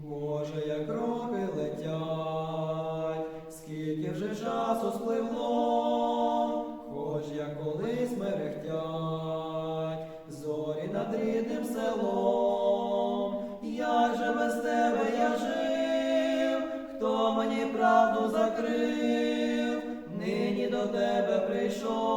Боже, як роки летять, скільки вже часу спливло, хоч як колись мерехтять, зорі над рідним селом, як же без тебе я жив, хто мені правду закрив, нині до тебе прийшов,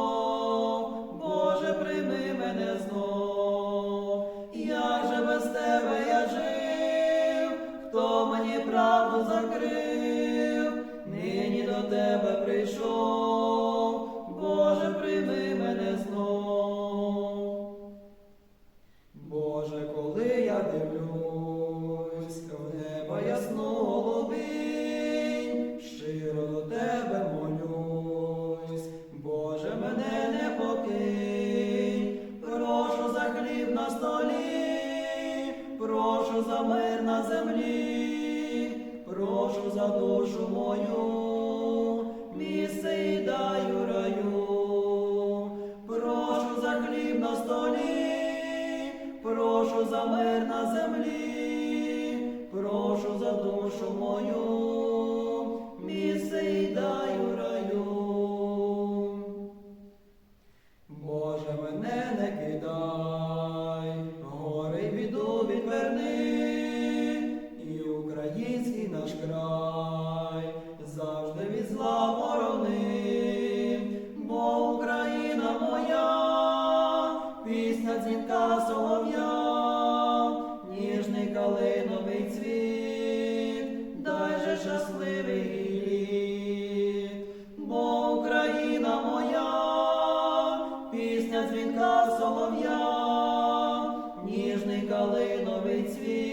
закрив, нині до тебе прийшов, Боже, прийми мене знов. Боже, коли я дивлюсь в небо ясну голубінь, щиро до тебе молюсь, Боже, мене не покинь, прошу за хліб на столі, прошу за мир на землі, прошу за душу мою, місце і даю раю, прошу за хліб на столі, прошу за мир на землі, прошу за душу мою, місце і даю раю. край завжди від зла ворони, бо Україна моя, пісня дзвінка солов'я, ніжний калиновий цвіт, дай же щасливий літ, бо Україна моя, пісня дзвінка солов'я, ніжний калиновий цвіт.